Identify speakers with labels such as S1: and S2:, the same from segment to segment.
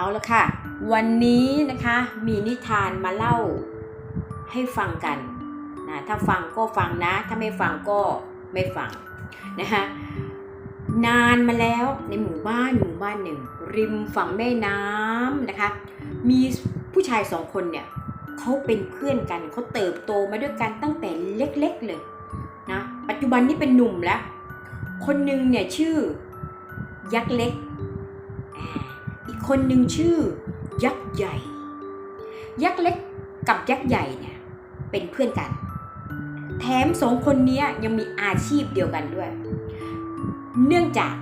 S1: เอาละค่ะ วันนี้นะคะมีนิทานมาเล่าให้ฟังกันนะถ้าฟังก็ฟังนะ ถ้าไม่ฟังก็ไม่ฟังนะคะนานมาแล้วในหมู่บ้านหมู่บ้านหนึ่ง ริมฝั่งแม่น้ำนะคะ มีผู้ชายสองคนเนี่ยเขาเป็นเพื่อนกันเขาเติบโตมาด้วยกันตั้งแต่เล็กๆเลยนะปัจจุบันนี้เป็นหนุ่มแล้ว คนหนึ่งเนี่ยชื่อยักษ์เล็กอ่าอีก คนหนึ่งชื่อ ยักษ์ใหญ่ ยักษ์เล็กกับยักษ์ใหญ่เนี่ยเป็นเพื่อนกัน แถมสองคนนี้ยังมีอาชีพเดียวกันด้วย เนื่องจาก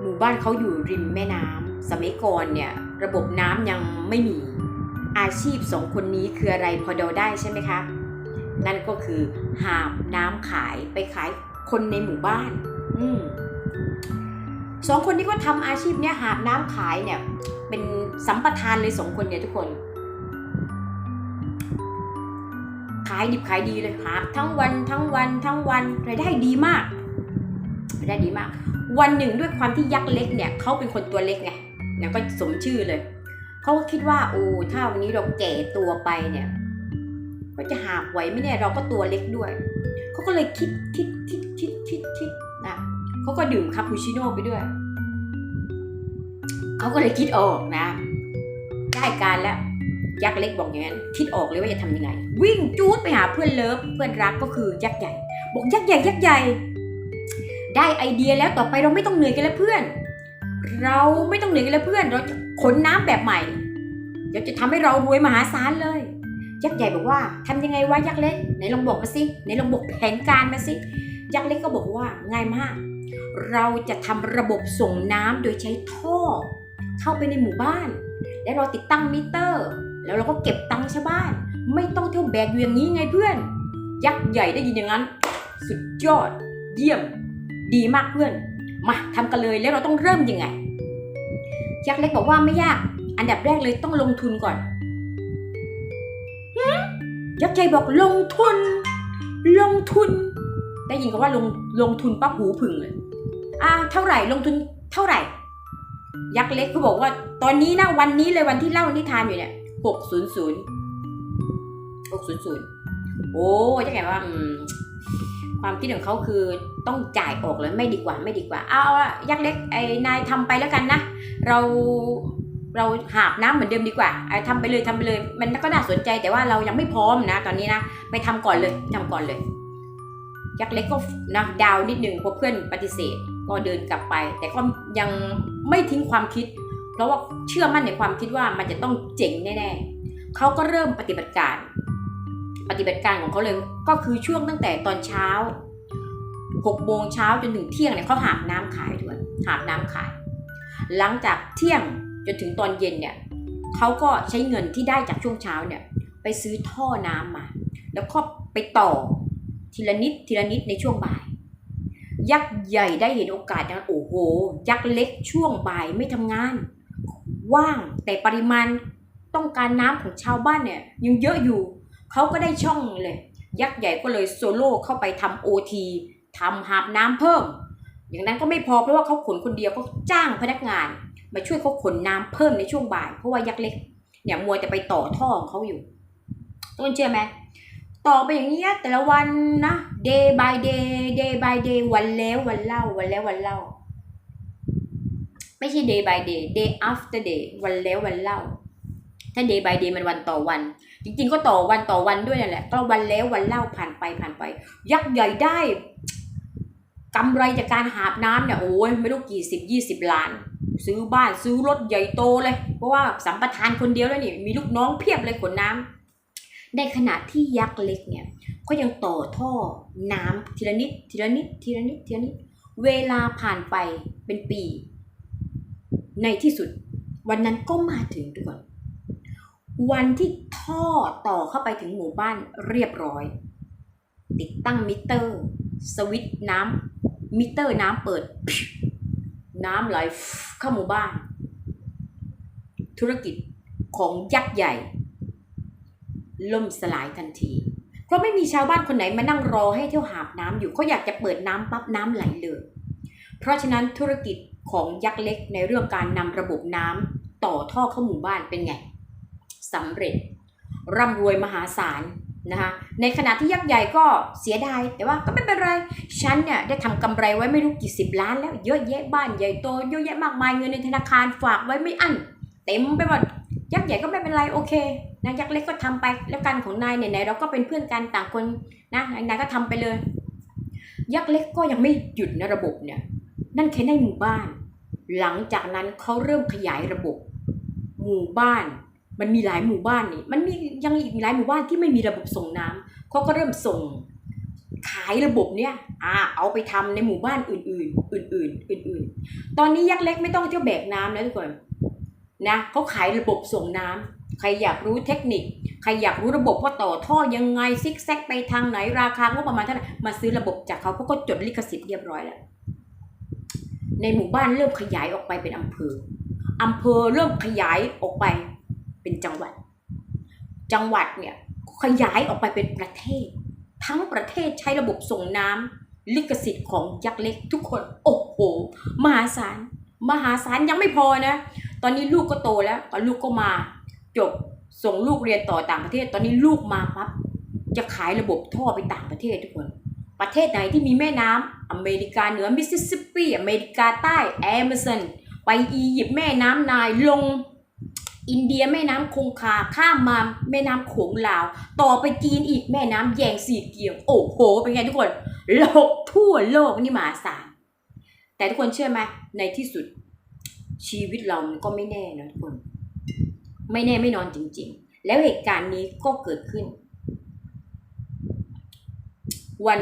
S1: หมู่บ้านเขาอยู่ริมแม่น้ำสมัยก่อนเนี่ยระบบน้ำยังไม่มี อาชีพสองคนนี้คืออะไรพอเดาได้ใช่ไหมคะ นั่นก็คือหาบน้ำขายไปขายคนในหมู่บ้าน อืสองคนนี้ก็ทำอาชีพเนี้ยหาบน้ำขายเนี่ย เป็นสัมปทานเลยสองคนเนี่ยทุกคน ขายดิบขายดีเลยหาทั้งวันทั้งวันทั้งวันรายได้ดีมากรายได้ดีมาก วันหนึ่งด้วยความที่ยักษ์เล็กเนี่ยเขาเป็นคนตัวเล็กไงเนี่ยก็สมชื่อเลยเขาก็คิดว่าโอ้ถ้าวันนี้เราแก่ตัวไปเนี่ย ก็จะหาบไหวไหมเนี่ยเราก็ตัวเล็กด้วยเขาก็เลยคิดคิดคิดคิดคิดคิดนะเขาก็ดื่มคาปูชิโน่ไปด้วย เขาก็เลยคิดออกนะ ได้การแล้วยักษ์เล็กบอกอย่างนั้นคิดออกเลยว่าจะทำยังไง วิ่งจูดไปหาเพื่อนเลิฟเพื่อนรักก็คือยักษ์ใหญ่ บอกยักษ์ใหญ่ยักษ์ใหญ่ ได้ไอเดียแล้วต่อไปเราไม่ต้องเหนื่อยกันแล้วเพื่อน เราไม่ต้องเหนื่อยกันแล้วเพื่อน เราจะขนน้ำแบบใหม่เดี๋ยวจะทำให้เรารวยมหาศาลเลย ยักษ์ใหญ่บอกว่าทำยังไงวะยักษ์เล็กไหนลองบอกมาสิไหนลองบอกแผนการมาสิยักษ์เล็กก็บอกว่าง่ายมาก เราจะทำระบบส่งน้ำโดยใช้ท่อ เข้าไปในหมู่บ้าน และเราติดตั้งมิเตอร์ แล้วเราก็เก็บตังค์ชาวบ้าน ไม่ต้องเที่ยวแบกอยู่อย่างนี้ไงเพื่อน ยักษ์ใหญ่ได้ยินอย่างนั้น สุดยอด เยี่ยม ดีมากเพื่อน มาทำกันเลยแล้วเราต้องเริ่มยังไง ยักษ์เล็กบอกว่าไม่ยาก อันดับแรกเลยต้องลงทุนก่อนยักษ์ใหญ่บอกลงทุน ลงทุน ได้ยินคำว่าลงลงทุนปั๊บหูผึ่งเลยอ่าเท่าไหร่ลงทุนเท่าไหร่ ยักษ์เล็กเขาบอกว่า ตอนนี้นะวันนี้เลยวันที่เล่านิทานอยู่เนี่ยหกศูนย์ศูนย์หกศูนย์ศูนย์โอ้ยักษ์ใหญ่ว่าความคิดของเขาคือต้องจ่ายออกเลยไม่ดีกว่าไม่ดีกว่า เอาอะยักษ์เล็กไอ้นายทำไปแล้วกันนะ เราเราหาบน้ำเหมือนเดิมดีกว่าไอ้ทำไปเลยทำไปเลย มันก็น่าสนใจแต่ว่าเรายังไม่พร้อมนะ ตอนนี้นะไปทำก่อนเลยทำก่อนเลย ยักษ์เล็กก็นะดาวนิดนึงเพราะเพื่อนปฏิเสธ ก็เดินกลับไป แต่ก็ยัง ไม่ทิ้งความคิด เพราะว่าเชื่อมั่นในความคิดว่ามันจะต้องเจ๋งแน่ๆเขาก็เริ่มปฏิบัติการ ปฏิบัติการของเขาเลยก็คือช่วงตั้งแต่ตอนเช้าหกโมงเช้าจนถึงเที่ยงเนี่ยเขาหาบน้ำขายด้วยหาบน้ำขาย หลังจากเที่ยงจนถึงตอนเย็นเนี่ยเขาก็ใช้เงินที่ได้จากช่วงเช้าเนี่ยไปซื้อท่อน้ำมา แล้วก็ไปต่อทีละนิดทีละนิดในช่วงบ่าย ยักษ์ใหญ่ได้เห็นโอกาสนะโอ้โห ยักษ์เล็กช่วงบ่ายไม่ทำงาน ว่างแต่ปริมาณต้องการน้ำของชาวบ้านเนี่ยยังเยอะอยู่เขาก็ได้ช่องเลย ยักษ์ใหญ่ก็เลยโซโล่เข้าไปทำโอทีทำหาบน้ำเพิ่ม อย่างนั้นก็ไม่พอเพราะว่าเขาขนคนเดียวก็จ้างพนักงาน มาช่วยเขาขนน้ำเพิ่มในช่วงบ่าย เพราะว่ายักษ์เล็กเนี่ยมัวแต่ไปต่อท่อของเขาอยู่ ต้นเชื่อไหม ต่อไปอย่างนี้ยแต่ละวันนะ day by day day by day วันแล้ววันเล่าวันแล้ววันเล่า ไม่ใช่ day by day day after day วันแล้ววันเล่า ถ้า day by day มันวันต่อวัน จริงๆ ก็ต่อวันต่อวันด้วยนั่นแหละ ก็วันแล้ววันเล่าผ่านไปผ่านไป ยักษ์ใหญ่ได้กำไรจากการหาบน้ำเนี่ยโอ้ยไม่รู้กี่สิบยี่สิบล้าน ซื้อบ้านซื้อรถใหญ่โตเลย เพราะว่าสัมปทานคนเดียวแล้วนี่มีลูกน้องเพียบเลยขนน้ำ ในขณะที่ยักษ์เล็กเนี่ยก็ยังต่อท่อน้ำทีละนิดทีละนิดทีละนิดทีละนิดเวลาผ่านไปเป็นปี ในที่สุด วันนั้นก็มาถึงทุกคนวันที่ท่อต่อเข้าไปถึงหมู่บ้านเรียบร้อย ติดตั้งมิเตอร์ สวิตน้ำมิเตอร์น้ำเปิด น้ำไหลเข้าหมู่บ้าน ธุรกิจของยักษ์ใหญ่ ล่มสลายทันที เพราะไม่มีชาวบ้านคนไหนมานั่งรอให้เที่ยวหาบน้ำอยู่เขาอยากจะเปิดน้ำปั๊บน้ำไหลเลย เพราะฉะนั้นธุรกิจของยักษ์เล็กในเรื่องการนำระบบน้ต่อท่อเข้าหมู่บ้านเป็นไงสำเร็จ ร่ำรวยมหาศาลนะคะในขณะที่ยักษ์ใหญ่ก็เสียดาย แต่ว่าก็ไม่เป็นไรฉันเนี่ยได้ทำกำไรไว้ไม่รู้กี่สิบล้านแล้วเยอะแยะบ้านใหญ่โตเยอะแยะมากมายเงินในธนาคารฝากไว้ไม่อั้นเต็มไปหมด ยักษ์ใหญ่ก็ไม่เป็นไรโอเคนะยักษ์เล็กก็ทำไปแล้วกันของนายไหนเราก็เป็นเพื่อนกันต่างคนนะนายก็ทำไปเลย ยักษ์เล็กก็ยังไม่หยุดนะระบบเนี่ยนั่นแค่ในหมู่บ้าน หลังจากนั้นเขาเริ่มขยายระบบ หมู่บ้าน มันมีหลายหมู่บ้านนี่มันมียังอีกหลายหมู่บ้านที่ไม่มีระบบส่งน้ำเขาก็เริ่มส่งขายระบบเนี่ยอ่าเอาไปทำในหมู่บ้านอื่น ๆ อื่น ๆ อื่น ๆ ตอนนี้ยักษ์เล็กไม่ต้องเที่ยวแบกน้ำแล้วทุกคน นะเขาขายระบบส่งน้ำใครอยากรู้เทคนิค ใครอยากรู้ระบบว่าต่อท่อยังไงซิกแซกไปทางไหนราคางบประมาณเท่าไหร่มาซื้อระบบจากเขาเพราะก็จดลิขสิทธิ์เรียบร้อยแล้ว ในหมู่บ้านเริ่มขยายออกไปเป็นอำเภออำเภอเริ่มขยายออกไปเป็นจังหวัด จังหวัดเนี่ยขยายออกไปเป็นประเทศ ทั้งประเทศใช้ระบบส่งน้ำลิขสิทธิ์ของยักษ์เล็กทุกคนโอ้โหมหาศาลมหาศาลยังไม่พอนะ ตอนนี้ลูกก็โตแล้วตอนลูกก็มาจบส่งลูกเรียนต่อต่างประเทศ ตอนนี้ลูกมาปั๊บจะขายระบบท่อไปต่างประเทศทุกคน ประเทศไหนที่มีแม่น้ำอเมริกาเหนือมิสซิสซิปปีอเมริกาใต้แอมะซอนไปอียิปต์แม่น้ำนายลงอินเดียแม่น้ำคงคาข้ามมาแม่น้ำโขงลาว ต่อไปจีนอีกแม่น้ำแยงสีเกียง โอ้โห เป็นไงทุกคนโลกทั่วโลกนี่มหาศาลแต่ทุกคนเชื่อไหมในที่สุด ชีวิตเรามันก็ไม่แน่นะทุกคน ไม่แน่ไม่นอนจริง ๆ แล้วเหตุการณ์นี้ก็เกิดขึ้น วัน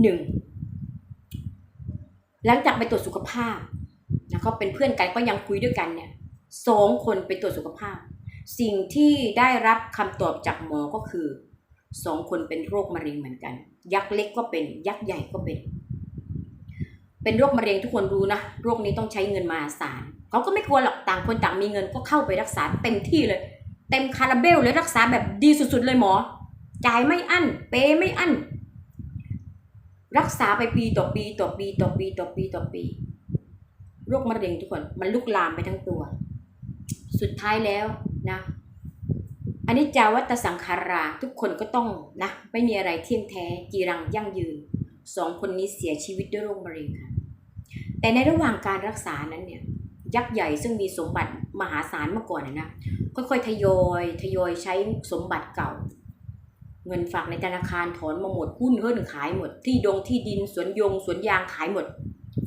S1: หนึ่ง หลังจากไปตรวจสุขภาพนะเขาเป็นเพื่อนกันก็ยังคุยด้วยกันเนี่ยสองคนไปตรวจสุขภาพ สิ่งที่ได้รับคำตอบจากหมอก็คือสองคนเป็นโรคมะเร็งเหมือนกัน ยักษ์เล็กก็เป็น ยักษ์ใหญ่ก็เป็น เป็นโรคมะเร็งทุกคนรู้นะ โรคนี้ต้องใช้เงินมหาศาล เขาก็ไม่กลัวหรอกต่างคนต่างมีเงินก็เข้าไปรักษาเต็มที่เลย เต็มคาราเบลเลยรักษาแบบดีสุดๆเลยหมอ จ่ายไม่อั้นเปย์ไม่อั้นรักษาไปปีต่อปีต่อปีต่อปีต่อปีต่อปีโรคมะเร็งทุกคนมันลุกลามไปทั้งตัว สุดท้ายแล้วนะอันนี้จาวัตสังขาราทุกคนก็ต้องนะไม่มีอะไรเที่ยงแท้จีรังยั่งยืนสองคนนี้เสียชีวิตด้วยโรคมะเร็งค่ะแต่ในระหว่างการรักษานั้นเนี่ย ยักษ์ใหญ่ซึ่งมีสมบัติมหาศาลมื่อก่อนนะนะค่อยๆทยอยทยอยใช้สมบัติเก่า เงินฝากในธนาคารถอนมาหมดหุ้นเฮิ่นขายหมด ที่ดงที่ดินสวนยงสวนยางขายหมด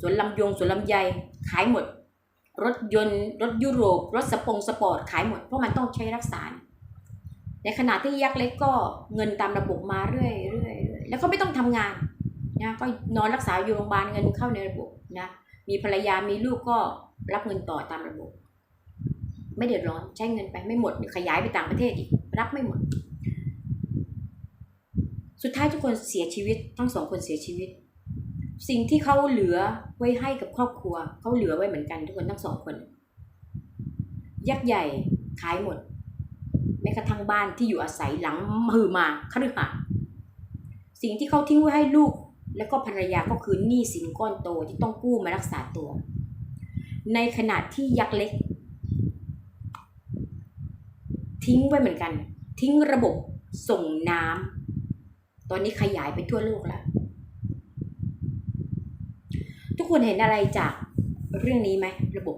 S1: สวนลำยงสวนลำไยขายหมด รถยนต์ รถยุโรป รถสปงสปอร์ตขายหมดเพราะมันต้องใช้รักษา ในขณะที่ยักษ์เล็กก็เงินตามระบบมาเรื่อยๆแล้วก็ไม่ต้องทำงานนะก็นอนรักษาอยู่โรงพยาบาลเงินเข้าในระบบนะ มีภรรยามีลูกก็รับเงินต่อตามระบบ ไม่เดือดร้อนใช้เงินไปไม่หมดขยายไปต่างประเทศอีกรับไม่หมด สุดท้ายทุกคนเสียชีวิต ทั้งสองคนเสียชีวิต สิ่งที่เขาเหลือไว้ให้กับครอบครัวเขาเหลือไว้เหมือนกันทุกคนทั้งสองคน ยักษ์ใหญ่ขายหมดแม้กระทั่งบ้านที่อยู่อาศัยหลังมือมาคฤหาสิ่งที่เขาทิ้งไว้ให้ลูก แล้วก็ภรรยาก็คือหนี้สินก้อนโตที่ต้องกู้มารักษาตัว ในขณะที่ยักษ์เล็ก ทิ้งไว้เหมือนกัน ทิ้งระบบส่งน้ำตอนนี้ขยายไปทั่วโลกแล้ว ทุกคนเห็นอะไรจากเรื่องนี้ไหมระบบ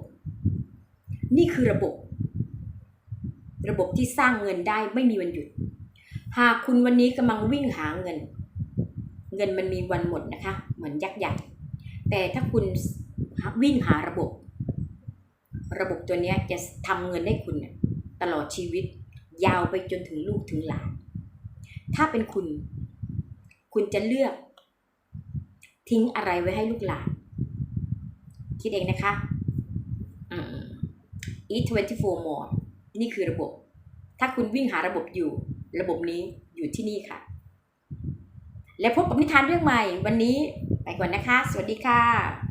S1: นี่คือระบบ ระบบที่สร้างเงินได้ไม่มีวันหยุด หากคุณวันนี้กำลังวิ่งหาเงิน เงินมันมีวันหมดนะคะ เหมือนยักษ์ใหญ่ แต่ถ้าคุณวิ่งหาระบบ ระบบตัวนี้จะทำเงินให้คุณตลอดชีวิต ยาวไปจนถึงลูกถึงหลาน ถ้าเป็นคุณ คุณจะเลือก ทิ้งอะไรไว้ให้ลูกหลาน คิดเองนะคะอืม e 24 more นี่คือระบบ ถ้าคุณวิ่งหาระบบอยู่ ระบบนี้อยู่ที่นี่ค่ะ และพบกับนิทานเรื่องใหม่วันนี้ไปก่อนนะคะ สวัสดีค่ะ